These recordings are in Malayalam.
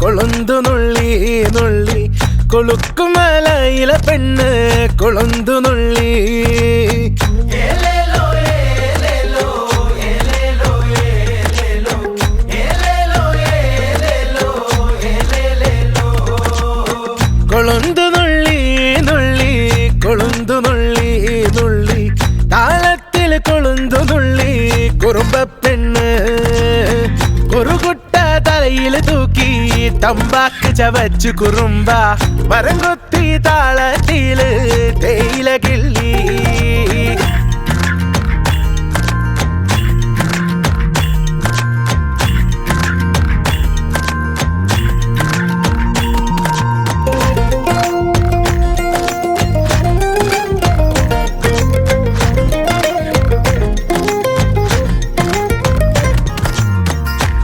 കൊളുന്തു നുള്ളി നുള്ളി. കൊളുക്കുമലയിലെ പെണ്ണ് കൊളുന്തു നുള്ളി. കൊളുന്തു നുള്ളി നുള്ളി. കൊളുന്തു നുള്ളി നുള്ളി. താളത്തിൽ കൊളുന്തു നുള്ളി കുറുമ്പ പെണ്ണ്. കുറുകുട്ട തലയിൽ തൂക്കി തമ്പാക്ക് ചവച്ചു കുറുമ്പ മരം കൊത്തി താളത്തില് തേയില കിള്ളി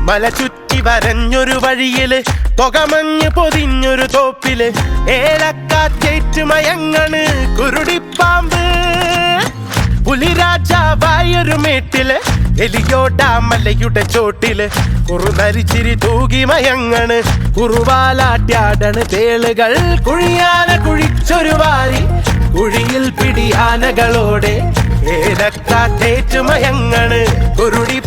മല ചുറ്റി വരഞ്ഞൊരു വഴിയിൽ പുകമഞ്ഞ് പൊതിഞ്ഞൊരു തോപ്പിൽ ഏലക്കാറ്റേറ്റ് മയങ്ങണ് കുരുടിപ്പാമ്പ്. പുലിരാജാവായൊരു മേട്ടിൽ എലിയോടാ മലയുടെ ചോട്ടിൽ കുറുനരിച്ചിരി തൂകി മയങ്ങണ് കുറുവാലാട്യാടണ് തേളുകൾ കുഴിയാന കുഴിച്ചൊരു വാരി കുഴിയിൽ പിടിയാനകളോടെ ഏലക്കാറ്റേറ്റ് മയങ്ങണ് കുരുടിപ്പാമ്പ്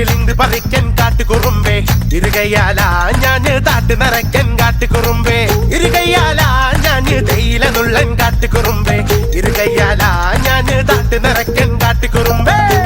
കിളിന്ത് പറിക്കൻ കാട്ടുകുറുമ്പേ. ഇരുകയ്യാല ഞാൻ താട്ട് നിറയ്ക്കൻ കാട്ടുകുറുമ്പേ. ഇരുകയ്യാല ഞാൻ തേയില നുള്ളൻ കാട്ടുകുറുമ്പേ. ഇരുകയ്യാല ഞാൻ താട്ട് നിറയ്ക്കൻ കാട്ടുകുറുമ്പേ.